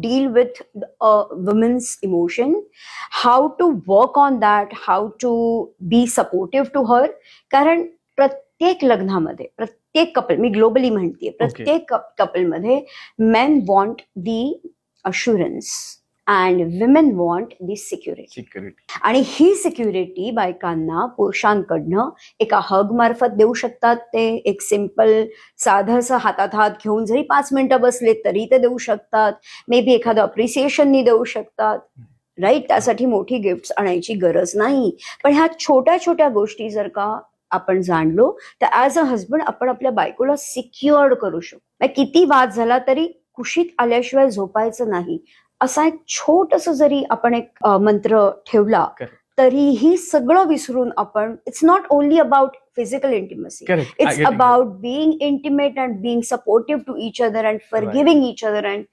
deal with a woman's emotion, how to work on that, how to be supportive to her. कारण प्रत्येक लग्नामध्ये प्रत्येक couple मी globally म्हणते प्रत्येक कपलमध्ये men want the assurance and women want the security security आणि ही security बायकांना पुरुषांकडनं एका हग मार्फत देऊ शकतात ते. एक सिंपल साधंसं हातात हात घेऊन जरी पाच मिनिटं बसले तरी ते देऊ शकतात. मे बी एखादं अप्रिसिएशननी देऊ शकतात. राईट त्यासाठी मोठी गिफ्ट आणायची गरज नाही. पण ह्या छोट्या छोट्या गोष्टी जर का आपण जाणलो तर ऍज अ हजबंड आपण आपल्या बायकोला सिक्युअर्ड करू शकतो म्हणजे किती वाद झाला तरी कुशीत आल्याशिवाय झोपायचं नाही. असा एक छोटस जरी आपण एक मंत्र ठेवला. तरीही सगळं विसरून आपण it's not only about physical intimacy it's about being intimate and being supportive to each other and for giving each other and